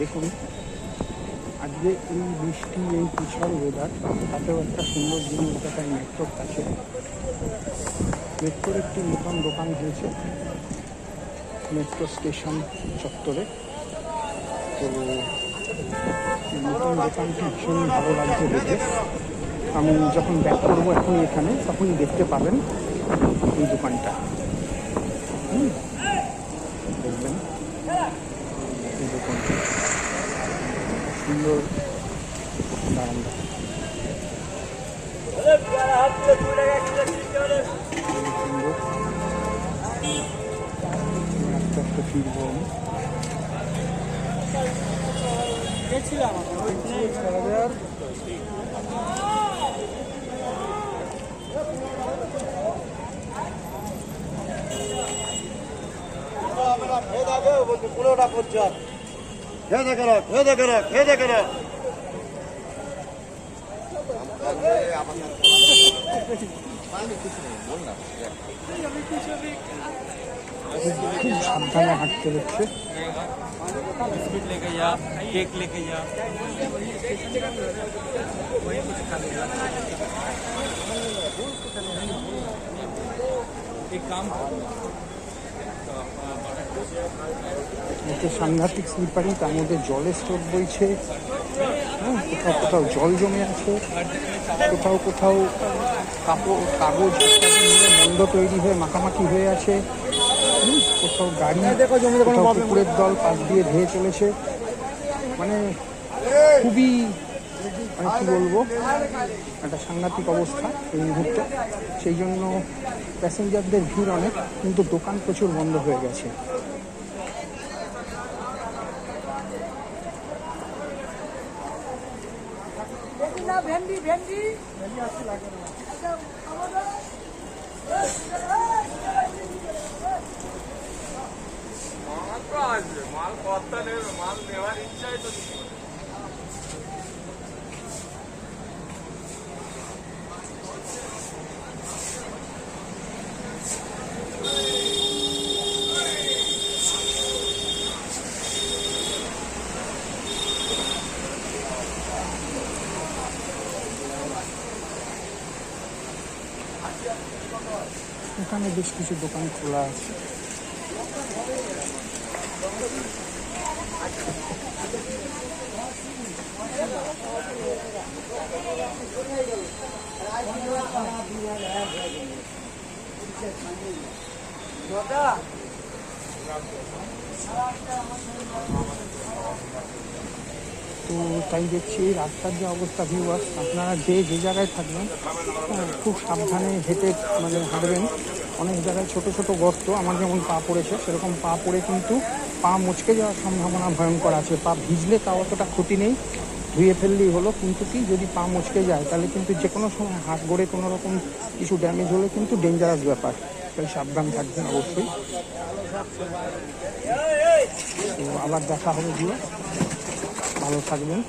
দেখুন, আজকে এই বৃষ্টি এই পিছার ওয়েদার তাতেও একটা সুন্দর জিনিস দেখায় মেট্রোর কাছে মেট্রোর একটি নতুন দোকান হয়েছে, মেট্রো স্টেশন চত্বরে। তো নতুন দোকানটি ভীষণ ভালো লাগছে দেখে। আমি যখন ব্যাক করব এখন এখানে, তখনই দেখতে পাবেন এই দোকানটা হুম, দেখবেন এই দোকানটা সুন্দর সুন্দর আস্তে আস্তে ফিরবো আমি পনেরোটা পঞ্চাশ খেয়ে দেখে রাখ খেয়ে দেখে রাখ খেয়ে দেখে রাখ খুব সাবধানে হাঁটতে হচ্ছে बिस्किट लेके जा केक लेके जा एक काम करो এতে সাংঘাতিক স্লিপারিং তার মধ্যে জলের স্রোত বইছে হ্যাঁ কোথাও কোথাও জল জমে আছে কোথাও কোথাও কাপড় কাগজ মন্দ তৈরি হয়ে মাখামাখি হয়ে আছে। কোথাও গাড়ি কোথাও কুকুরের দল পাশ দিয়ে ধেয়ে চলেছে। মানে খুবই মানে কী বলব একটা সাংঘাতিক অবস্থা এই মুহূর্তে। সেই জন্য প্যাসেঞ্জারদের ভিড় অনেক কিন্তু দোকান প্রচুর বন্ধ হয়ে গেছে। ভেন্ডি ভেন্ডি। মাল কর্তা নেবে মাল নেওয়ার ইচ্ছাই তো এখানে বেশ কিছু দোকান খোলা আছে। তো তাই দেখছি রাস্তার যে অবস্থা ভিউয়ার্স আপনারা যে যে জায়গায় থাকবেন খুব সাবধানে হেঁটে মানে হাঁটবেন। অনেক জায়গায় ছোট ছোট গর্ত, আমার যেমন পা পড়েছে, সেরকম পা পড়ে কিন্তু পা মুচকে যাওয়ার সম্ভাবনা ভয়ঙ্কর আছে। পা ভিজলে তাও অতটা ক্ষতি নেই, ধুয়ে ফেললেই হলো, কিন্তু কি যদি পা মুচকে যায়, তাহলে কিন্তু যে কোনো সময় হাত গড়ে কোনো রকম কিছু ড্যামেজ হলে কিন্তু ডেঞ্জারাস ব্যাপার। তাই সাবধান থাকবেন অবশ্যই। তো আবার দেখা হবে দিয়ে ভালো থাকবেন।